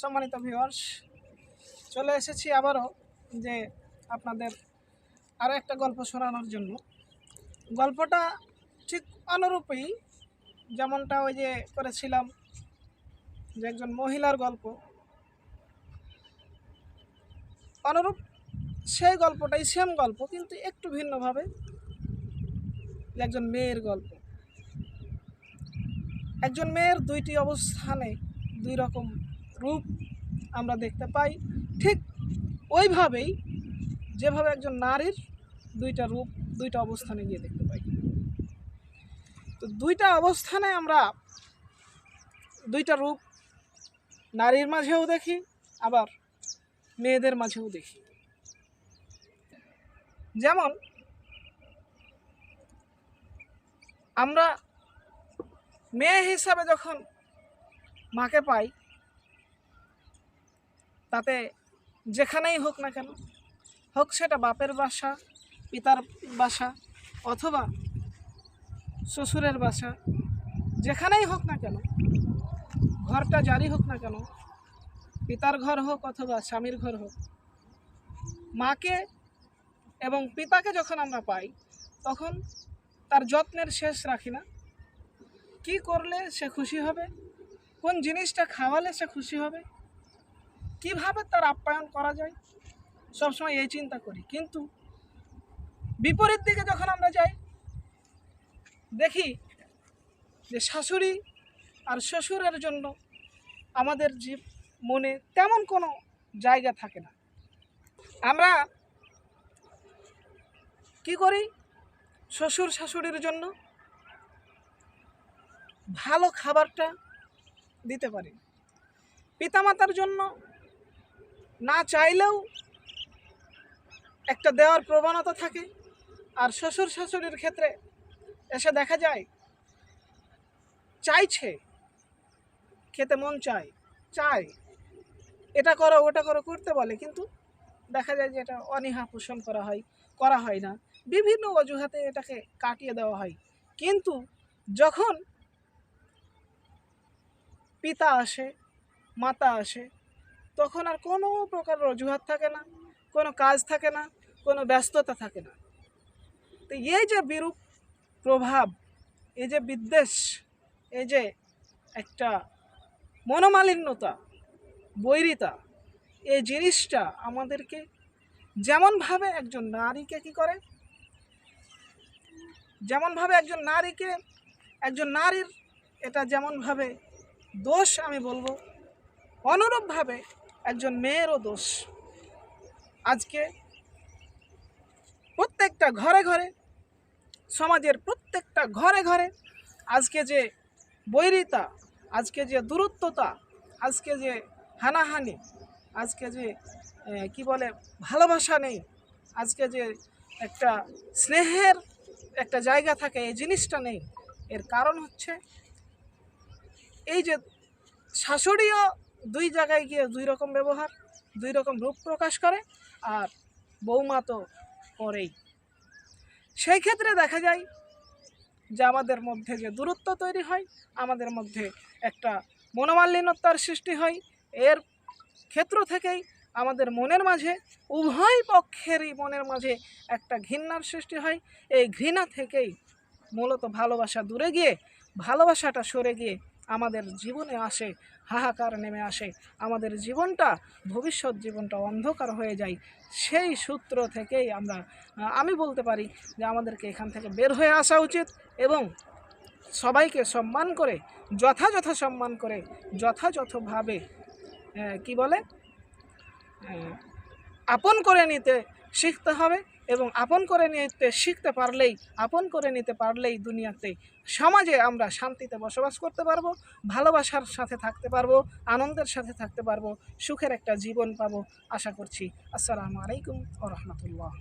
সম্মানিত ভিউয়ার্স চলে এসেছি আবারও যে আপনাদের আরও একটা গল্প শোনানোর জন্য। গল্পটা ঠিক অনুরূপই যেমনটা ওই যে করেছিলাম যে একজন মহিলার গল্প। অনুরূপ সেই গল্পটাই সেম গল্প, কিন্তু একটু ভিন্নভাবে একজন মেয়ের গল্প। একজন মেয়ের দুইটি অবস্থানে দুই রকম রূপ আমরা দেখতে পাই, ঠিক ওইভাবেই যেভাবে একজন নারীর দুইটা রূপ, দুইটা অবস্থানে গিয়ে দেখতে পাই। তো দুইটা অবস্থানে আমরা দুইটা রূপ নারীর মাঝেও দেখি, আবার মেয়েদের মাঝেও দেখি। যেমন আমরা মেয়ে হিসাবে যখন মাকে পাই তাতে যেখানেই হোক না কেন, হোক সেটা বাপের বাসা, পিতার বাসা অথবা শ্বশুরের বাসা, যেখানেই হোক না কেন, ঘরটা জারি হোক না কেন, পিতার ঘর হোক অথবা স্বামীর ঘর হোক, মাকে এবং পিতাকে যখন আমরা পাই, তখন তার যত্নের শেষ রাখি না। কি করলে সে খুশি হবে? কোন জিনিসটা খাওয়ালে সে খুশি হবে? কীভাবে তার আপ্যায়ন করা যায়? সবসময় এই চিন্তা করি। কিন্তু বিপরীত দিকে যখন আমরা যাই, দেখি যে শাশুড়ি আর শ্বশুরের জন্য আমাদের জীব মনে তেমন কোনো জায়গা থাকে না। আমরা কি করি? শ্বশুর শাশুড়ির জন্য ভালো খাবারটা দিতে পারি। পিতামাতার জন্য না চাইলেও একটা দেওয়ার প্রবণতা থাকে। আর শ্বশুর শাশুড়ির ক্ষেত্রে এসে দেখা যায়, চাইছে, খেতে মন চায় চায়। এটা করো, ওটা করো, করতে বলে, কিন্তু দেখা যায় যে এটা অনীহা পোষণ করা হয় করা হয় না। বিভিন্ন অজুহাতে এটাকে কাটিয়ে দেওয়া হয়। কিন্তু যখন পিতা আসে, মাতা আসে তখন আর কোনো প্রকার অজুহাত থাকে না, কোনো কাজ থাকে না, কোনো ব্যস্ততা থাকে না। তো এই যে বিরূপ প্রভাব, এই যে বিদ্বেষ, এই যে একটা মনোমালিন্যতা, বৈরিতা, এই জিনিসটা আমাদেরকে যেমনভাবে একজন নারীকে কি করে? যেমনভাবে একজন নারীকে, একজন নারীর এটা যেমনভাবে দোষ আমি বলব, অনুরূপভাবে একজন মেয়েরও দোষ। আজকে প্রত্যেকটা ঘরে ঘরে, সমাজের প্রত্যেকটা ঘরে ঘরে আজকে যে বৈরিতা, আজকে যে দূরত্বতা, আজকে যে হানাহানি, আজকে যে কি বলে, ভালোবাসা নেই, আজকে যে একটা স্নেহের একটা জায়গা থাকে, এই জিনিসটা নেই। এর কারণ হচ্ছে এই যে শাশুড়িও দুই জায়গায় গিয়ে দুই রকম ব্যবহার, দুই রকম রূপ প্রকাশ করে আর বৌমা তো করেই। সেই ক্ষেত্রে দেখা যায় যে আমাদের মধ্যে যে দূরত্ব তৈরি হয়, আমাদের মধ্যে একটা মনোমালিন্যতার সৃষ্টি হয়। এর ক্ষেত্র থেকেই আমাদের মনের মাঝে, উভয় পক্ষেরই মনের মাঝে একটা ঘৃণার সৃষ্টি হয়। এই ঘৃণা থেকেই মূলত ভালোবাসা দূরে গিয়ে, ভালোবাসাটা সরে গিয়ে আমাদের জীবনে আসে, হাহাকার নেমে আসে, আমাদের জীবনটা, ভবিষ্যৎ জীবনটা অন্ধকার হয়ে যায়। সেই সূত্র থেকেই আমরা আমি বলতে পারি যে আমাদেরকে এখান থেকে বের হয়ে আসা উচিত এবং সবাইকে সম্মান করে, যথাযথ সম্মান করে, যথাযথভাবে কি বলে? আপন করে নিতে শিখতে হবে। এবং আপন করে নিতে শিখতে পারলেই, আপন করে নিতে পারলেই দুনিয়াতে, সমাজে আমরা শান্তিতে বসবাস করতে পারব, ভালোবাসার সাথে থাকতে পারব, আনন্দের সাথে থাকতে পারব, সুখের একটা জীবন পাবো, আশা করছি। আসসালামু আলাইকুম ও রহমতুল্লাহ।